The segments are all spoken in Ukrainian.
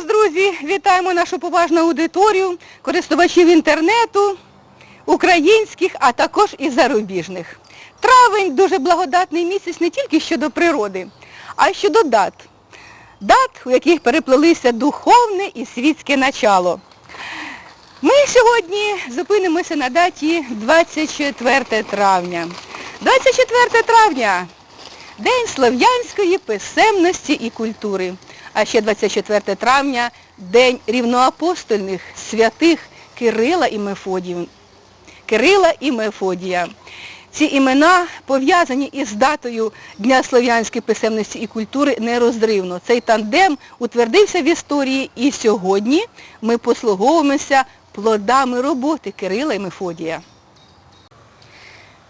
Друзі, вітаємо нашу поважну аудиторію, користувачів інтернету, українських, а також і зарубіжних. Травень дуже благодатний місяць не тільки щодо природи, а й щодо дат. Дат, у яких переплелися духовне і світське начало. Ми сьогодні зупинимося на даті 24 травня. 24 травня День слов'янської писемності і культури. А ще 24 травня День рівноапостольних святих Кирила і Мефодів. Кирила і Мефодія. Ці імена пов'язані із датою Дня слов'янської писемності і культури нерозривно. Цей тандем утвердився в історії і сьогодні ми послуговуємося плодами роботи Кирила і Мефодія.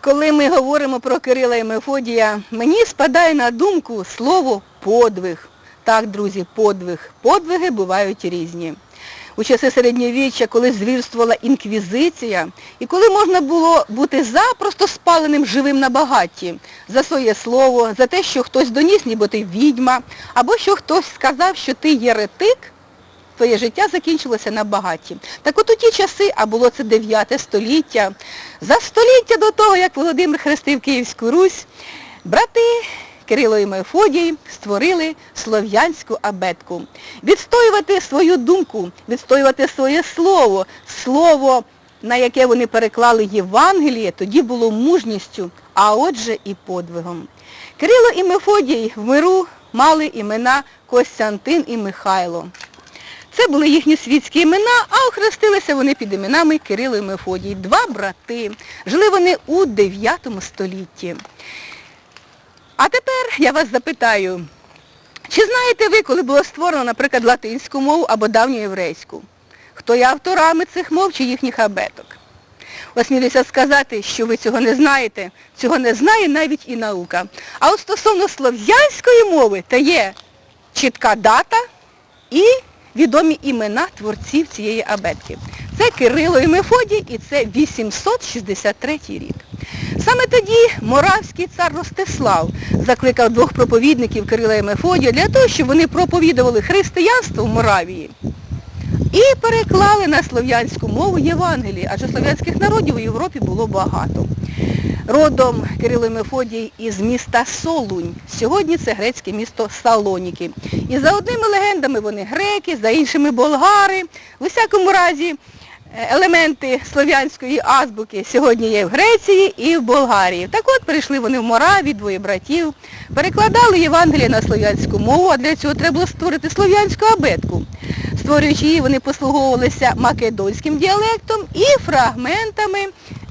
Коли ми говоримо про Кирила і Мефодія, мені спадає на думку слово подвиг. Так, друзі, подвиг. Подвиги бувають різні. У часи середньовіччя, коли звірствувала інквізиція, і коли можна було бути запросто спаленим живим на багатті за своє слово, за те, що хтось доніс, ніби ти відьма, або що хтось сказав, що ти єретик, твоє життя закінчилося на багаті. Так от у ті часи, а було це 9 століття, за століття до того, як Володимир хрестив Київську Русь, брати Кирило і Мефодій створили слов'янську абетку. Відстоювати свою думку, відстоювати своє слово, слово, на яке вони переклали Євангеліє, тоді було мужністю, а отже і подвигом. Кирило і Мефодій в миру мали імена Костянтин і Михайло. Це були їхні світські імена, а охрестилися вони під іменами Кирило і Мефодій. Два брати. Жили вони у 9 столітті. А тепер я вас запитаю, чи знаєте ви, коли було створено, наприклад, латинську мову або давню єврейську? Хто є авторами цих мов чи їхніх абеток? Осмілюся сказати, що ви цього не знаєте. Цього не знає навіть і наука. А от стосовно слов'янської мови, то є чітка дата і відомі імена творців цієї абетки. Це Кирило і Мефодій і це 863 рік. Саме тоді Моравський цар Ростислав закликав двох проповідників Кирила і Мефодія для того, щоб вони проповідували християнство в Моравії і переклали на слов'янську мову Євангелії, адже слов'янських народів у Європі було багато. Родом Кирило і Мефодій із міста Солунь. Сьогодні це грецьке місто Салоніки. І за одними легендами вони греки, за іншими болгари. В усякому разі елементи слов'янської азбуки сьогодні є в Греції і в Болгарії. Так от прийшли вони в Мораві, двоє братів, перекладали Євангеліє на слов'янську мову, а для цього треба було створити слов'янську абетку. Створюючи її, вони послуговувалися македонським діалектом і фрагментами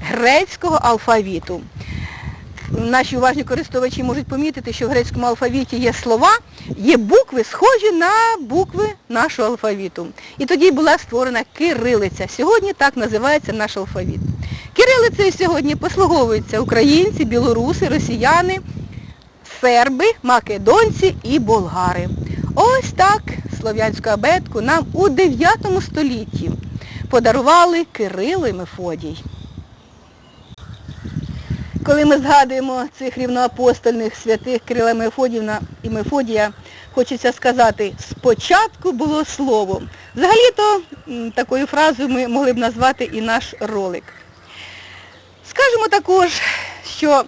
грецького алфавіту. Наші уважні користувачі можуть помітити, що в грецькому алфавіті є слова, є букви, схожі на букви нашого алфавіту. І тоді була створена кирилиця. Сьогодні так називається наш алфавіт. Кирилицею сьогодні послуговуються українці, білоруси, росіяни, серби, македонці і болгари. Ось так слов'янську абетку нам у 9 столітті подарували Кирило і Мефодій. Коли ми згадуємо цих рівноапостольних святих Кирила Мефодівна і Мефодія, хочеться сказати, спочатку було слово. Взагалі-то такою фразою ми могли б назвати і наш ролик. Скажемо також, що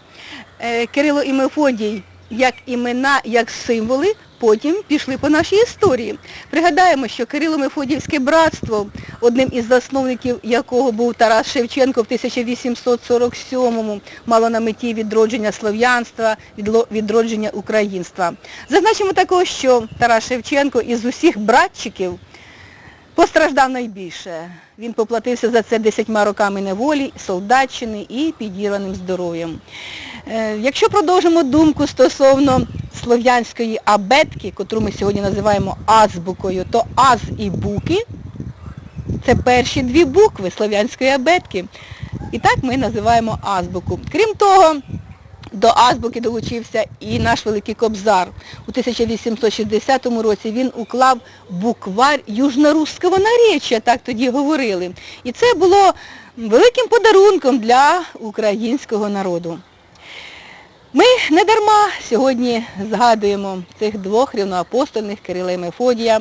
е, Кирило і Мефодій як імена, як символи, потім пішли по нашій історії. Пригадаємо, що Кирило-Мефодіївське братство, одним із засновників якого був Тарас Шевченко в 1847-му, мало на меті відродження слов'янства, відродження українства. Зазначимо також, що Тарас Шевченко із усіх братчиків Постраждав найбільше. Він поплатився за це десятьма роками неволі, солдатчини і підірваним здоров'ям. Е, Якщо продовжимо думку стосовно слов'янської абетки, котру ми сьогодні називаємо азбукою, то аз і буки це перші дві букви слов'янської абетки. І так ми називаємо азбуку. Крім того, до азбуки долучився і наш великий кобзар. У 1860 році він уклав буквар южноруського наречя, так тоді говорили. І це було великим подарунком для українського народу. Ми не дарма сьогодні згадуємо цих двох рівноапостольних Кирила і Мефодія.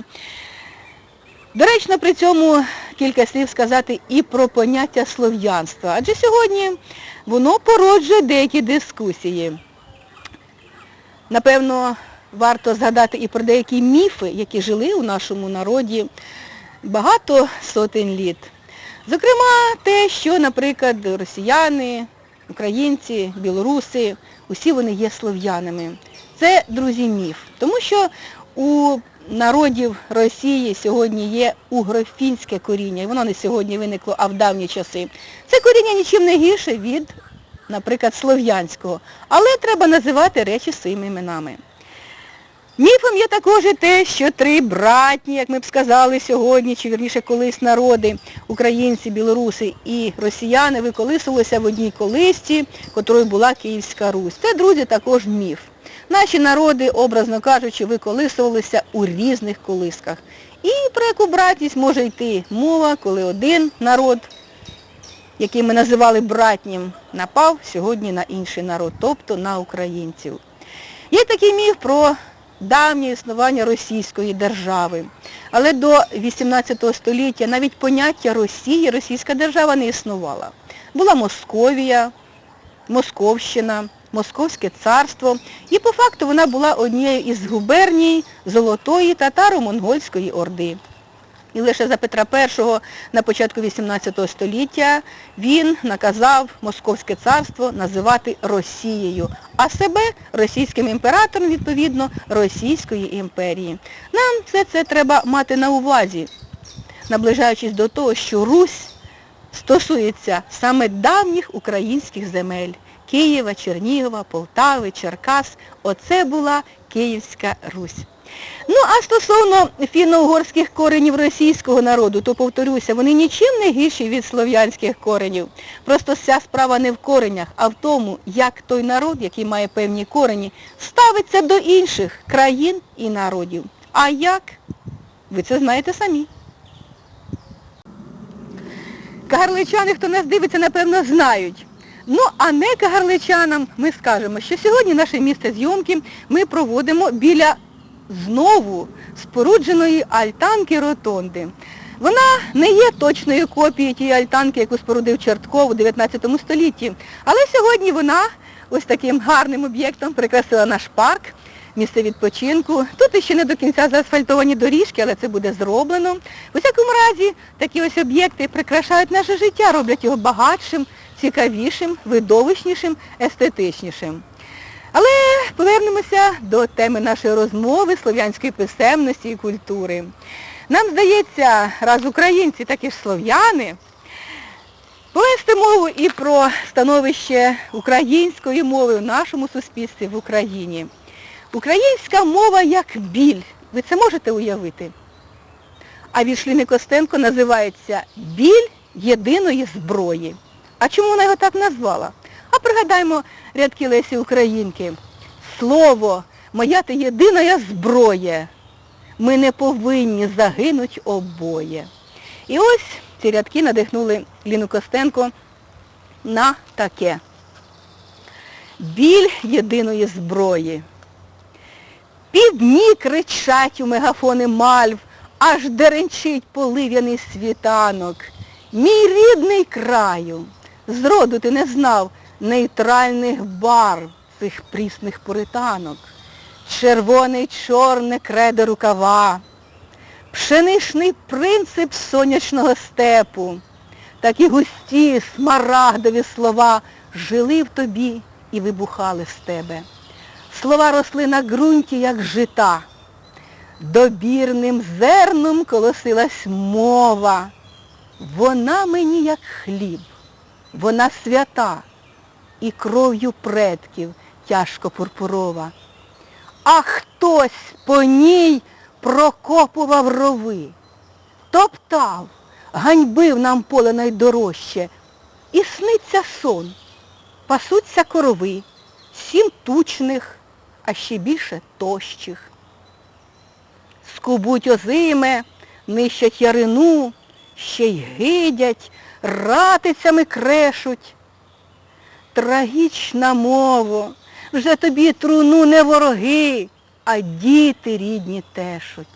Доречно при цьому кілька слів сказати і про поняття слов'янства, адже сьогодні воно породжує деякі дискусії. Напевно, варто згадати і про деякі міфи, які жили у нашому народі багато сотень літ. Зокрема, те, що, наприклад, росіяни, українці, білоруси, усі вони є слов'янами. Це, друзі, міф. Тому що у народів Росії сьогодні є угрофінське коріння, і воно не сьогодні виникло, а в давні часи. Це коріння нічим не гірше від, наприклад, слов'янського. Але треба називати речі своїми іменами. Міфом є також і те, що три братні, як ми б сказали сьогодні, чи вірніше колись народи, українці, білоруси і росіяни, виколисувалися в одній колисці, котрою була Київська Русь. Це, друзі, також міф. Наші народи, образно кажучи, виколисувалися у різних колисках. І про яку братність може йти мова, коли один народ, який ми називали братнім, напав сьогодні на інший народ, тобто на українців. Є такий міф про давнє існування російської держави. Але до 18 століття навіть поняття Росії, російська держава не існувала. Була Московія, Московщина, Московське царство. І по факту вона була однією із губерній Золотої татаро-монгольської орди. І лише за Петра І на початку 18 століття він наказав Московське царство називати Росією, а себе російським імператором, відповідно, Російської імперії. Нам все це треба мати на увазі, наближаючись до того, що Русь стосується саме давніх українських земель Києва, Чернігова, Полтави, Черкас. Оце була Київська Русь. Ну, а стосовно фінно-угорських коренів російського народу, то, повторюся, вони нічим не гірші від слов'янських коренів. Просто вся справа не в коренях, а в тому, як той народ, який має певні корені, ставиться до інших країн і народів. А як? Ви це знаєте самі. Кагарличани, хто нас дивиться, напевно, знають. Ну, а не кагарличанам ми скажемо, що сьогодні наше місце зйомки ми проводимо біля знову спорудженої альтанки Ротонди. Вона не є точною копією тієї альтанки, яку спорудив Чертков у 19 столітті, але сьогодні вона ось таким гарним об'єктом прикрасила наш парк, місце відпочинку. Тут ще не до кінця заасфальтовані доріжки, але це буде зроблено. У всякому разі, такі ось об'єкти прикрашають наше життя, роблять його багатшим, цікавішим, видовищнішим, естетичнішим. Але повернемося до теми нашої розмови слов'янської писемності і культури. Нам здається, раз українці, так і ж слов'яни, повести мову і про становище української мови в нашому суспільстві в Україні. Українська мова як біль. Ви це можете уявити? А вірш Ліни Костенко називається Біль єдиної зброї. А чому вона його так назвала? А пригадаймо рядки Лесі Українки. Слово, моя ти єдина зброя. Ми не повинні загинуть обоє. І ось ці рядки надихнули Ліну Костенко на таке. Біль єдиної зброї. Півдні кричать у мегафони мальв, аж деренчить полив'яний світанок. Мій рідний краю, зроду ти не знав нейтральних барв цих прісних пуританок. Червоний чорне кредо рукава, пшеничний принцип сонячного степу, такі густі смарагдові слова жили в тобі і вибухали з тебе. Слова росли на ґрунті, як жита. Добірним зерном колосилась мова. Вона мені як хліб, вона свята і кров'ю предків тяжко пурпурова. А хтось по ній прокопував рови, топтав, ганьбив нам поле найдорожче. І сниться сон, пасуться корови, сім тучних, а ще більше тощих. Скубуть озиме, нищать ярину, ще й гидять, ратицями крешуть. Трагічна мово, вже тобі труну не вороги, а діти рідні тешуть.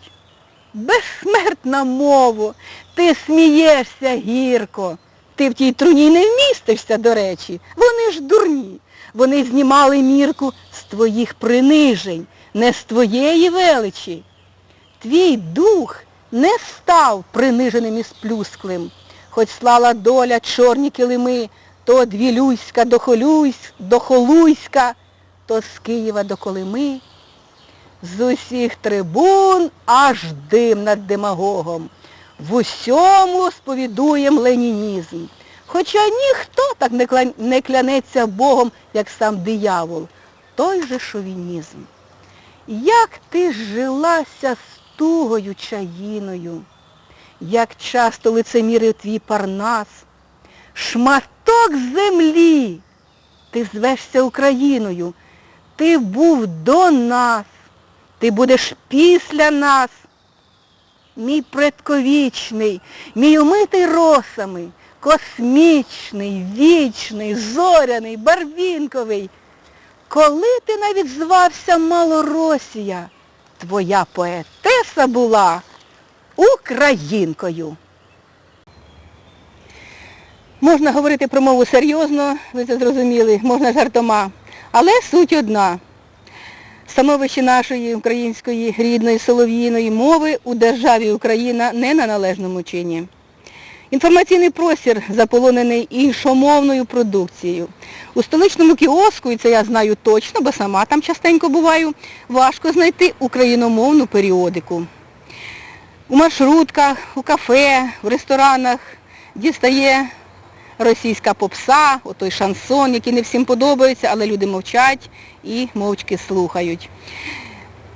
безсмертна мово, ти смієшся гірко. Ти в тій труні не вмістишся, до речі. Вони ж дурні. Вони знімали мірку з твоїх принижень, не з твоєї величі. Твій дух не став приниженим і сплюсклим, хоч слала доля чорні килими, то од Вілюйська до Холюйськ, до Холуйська, то з Києва до Колими. З усіх трибун аж дим над демагогом. В усьому сповідуєм ленінізм. Хоча ніхто так не клянеться Богом, як сам диявол. Той же шовінізм. Як ти жилася з тугою чаїною, як часто лицемірив твій парнас, шматок землі, ти звешся Україною, ти був до нас, ти будеш після нас. Мій предковічний, мій умитий росами, космічний, вічний, зоряний, барвінковий. Коли ти навіть звався Малоросія, твоя поетеса була українкою. Можна говорити про мову серйозно, ви це зрозуміли, можна жартома, але суть одна. Становище нашої української рідної солов'їної мови у державі Україна не на належному чині. Інформаційний простір заполонений іншомовною продукцією. У столичному кіоску, і це я знаю точно, бо сама там частенько буваю, важко знайти україномовну періодику. У маршрутках, у кафе, в ресторанах дістає російська попса, отой шансон, який не всім подобається, але люди мовчать і мовчки слухають.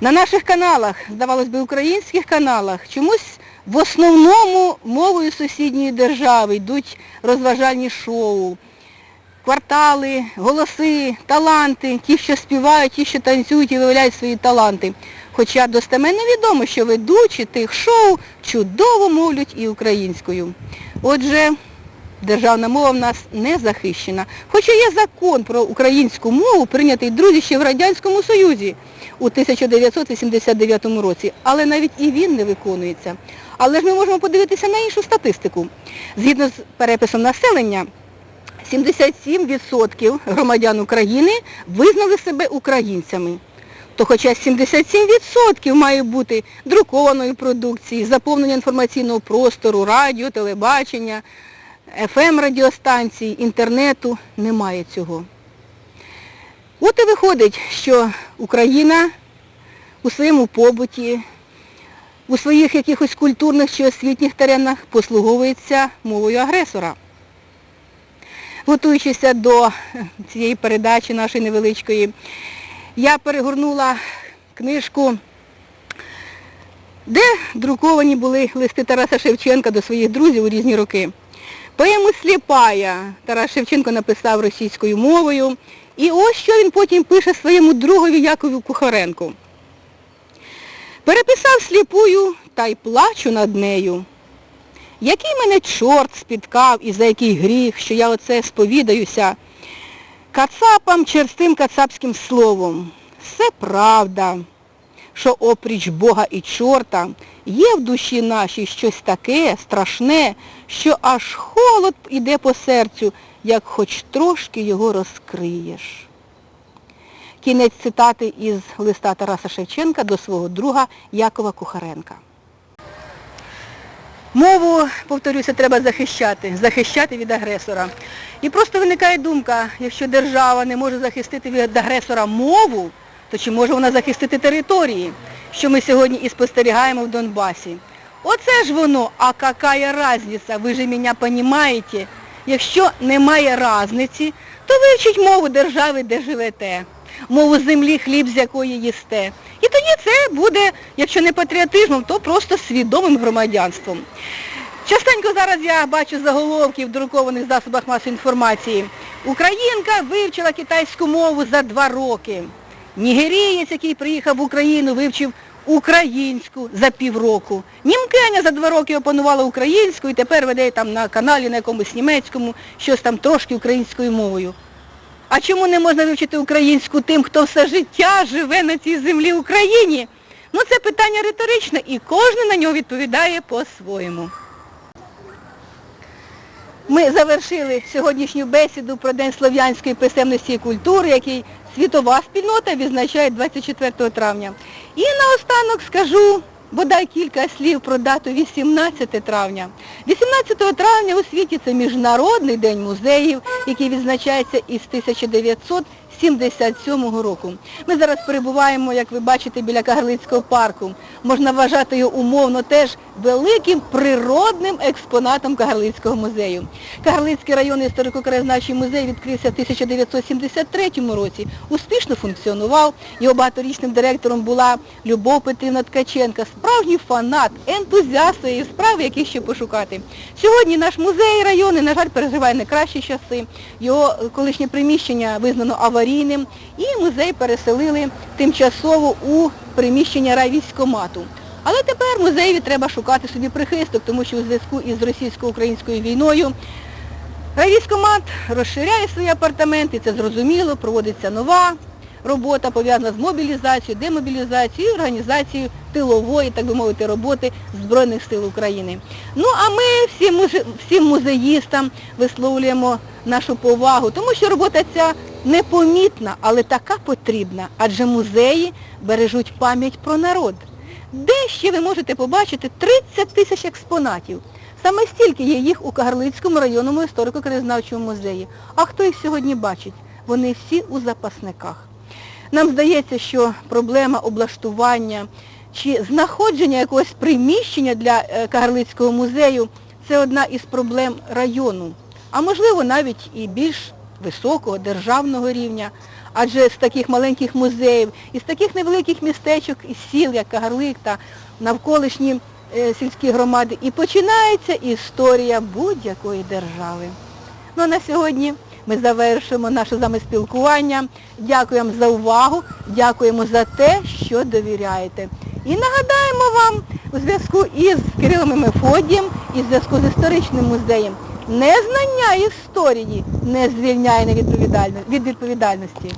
На наших каналах, здавалось би, українських каналах, чомусь в основному мовою сусідньої держави йдуть розважальні шоу, квартали, голоси, таланти, ті, що співають, ті, що танцюють і виявляють свої таланти. Хоча достеменно відомо, що ведучі тих шоу чудово мовлять і українською. Отже, державна мова в нас не захищена. Хоча є закон про українську мову, прийнятий, друзі, ще в Радянському Союзі у 1989 році, але навіть і він не виконується. Але ж ми можемо подивитися на іншу статистику. Згідно з переписом населення, 77% громадян України визнали себе українцями. То хоча 77% має бути друкованої продукції, заповнення інформаційного простору, радіо, телебачення, ФМ-радіостанцій, інтернету, немає цього. От і виходить, що Україна у своєму побуті, у своїх якихось культурних чи освітніх теренах послуговується мовою агресора. Готуючися до цієї передачі нашої невеличкої, я перегорнула книжку, де друковані були листи Тараса Шевченка до своїх друзів у різні роки. Поему Сліпая Тарас Шевченко написав російською мовою. І ось що він потім пише своєму другові Якову Кухаренку. Переписав сліпую та й плачу над нею. Який мене чорт спіткав і за який гріх, що я оце сповідаюся, кацапам черстим кацапським словом. Все правда, що опріч Бога і чорта є в душі нашій щось таке страшне, що аж холод іде по серцю, як хоч трошки його розкриєш. Кінець цитати із листа Тараса Шевченка до свого друга Якова Кухаренка. Мову, повторюся, треба захищати, захищати від агресора. І просто виникає думка, якщо держава не може захистити від агресора мову, то чи може вона захистити території, що ми сьогодні і спостерігаємо в Донбасі? Оце ж воно, а какая разниця, ви же мене розумієте? Якщо немає разниці, то вивчіть мову держави, де живете, мову землі, хліб, з якої їсте. І тоді це буде, якщо не патріотизмом, то просто свідомим громадянством. Частенько зараз я бачу заголовки в друкованих засобах масової інформації. Українка вивчила китайську мову за два роки. Нігерієць, який приїхав в Україну, вивчив українську за півроку. Німкеня за два роки опанувала українську і тепер веде там на каналі на якомусь німецькому щось там трошки українською мовою. А чому не можна вивчити українську тим, хто все життя живе на цій землі Україні? Ну це питання риторичне і кожен на нього відповідає по-своєму. Ми завершили сьогоднішню бесіду про День слов'янської писемності і культури, який світова спільнота відзначає 24 травня. І наостанок скажу бодай кілька слів про дату 18 травня. 18 травня у світі це Міжнародний день музеїв, який відзначається із 1977 року. Ми зараз перебуваємо, як ви бачите, біля Кагарлицького парку. Можна вважати його умовно теж великим природним експонатом Кагарлицького музею. Кагарлицький районний історико-краєзнавчий музей відкрився в 1973 році, успішно функціонував. Його багаторічним директором була Любов Петрівна Ткаченка, справжній фанат, ентузіаст своєї справи, яких ще пошукати. Сьогодні наш музей районний, на жаль, переживає не кращі часи. Його колишнє приміщення визнано аварійним і музей переселили тимчасово у приміщення райвійськомату. Але тепер музеєві треба шукати собі прихисток, тому що у зв'язку із російсько-українською війною райвійськомат розширяє свої апартаменти, це зрозуміло, проводиться нова робота, пов'язана з мобілізацією, демобілізацією організацією тилової, так би мовити, роботи Збройних сил України. Ну а ми всім, музе- всім музеїстам висловлюємо нашу повагу, тому що робота ця непомітна, але така потрібна, адже музеї бережуть пам'ять про народ. Де ще ви можете побачити 30 тисяч експонатів? Саме стільки є їх у Кагарлицькому районному історико-краєзнавчому музеї. А хто їх сьогодні бачить? Вони всі у запасниках. Нам здається, що проблема облаштування чи знаходження якогось приміщення для е, Кагарлицького музею це одна із проблем району, а можливо навіть і більш високого державного рівня. Адже з таких маленьких музеїв, із таких невеликих містечок і сіл, як Кагарлик та навколишні е, сільські громади, і починається історія будь-якої держави. Ну а на сьогодні ми завершимо наше спілкування. Дякуємо за увагу, дякуємо за те, що довіряєте. І нагадаємо вам у зв'язку із Кирилом і Мефодієм і в зв'язку з історичним музеєм. Незнання історії не звільняє від відповідальності.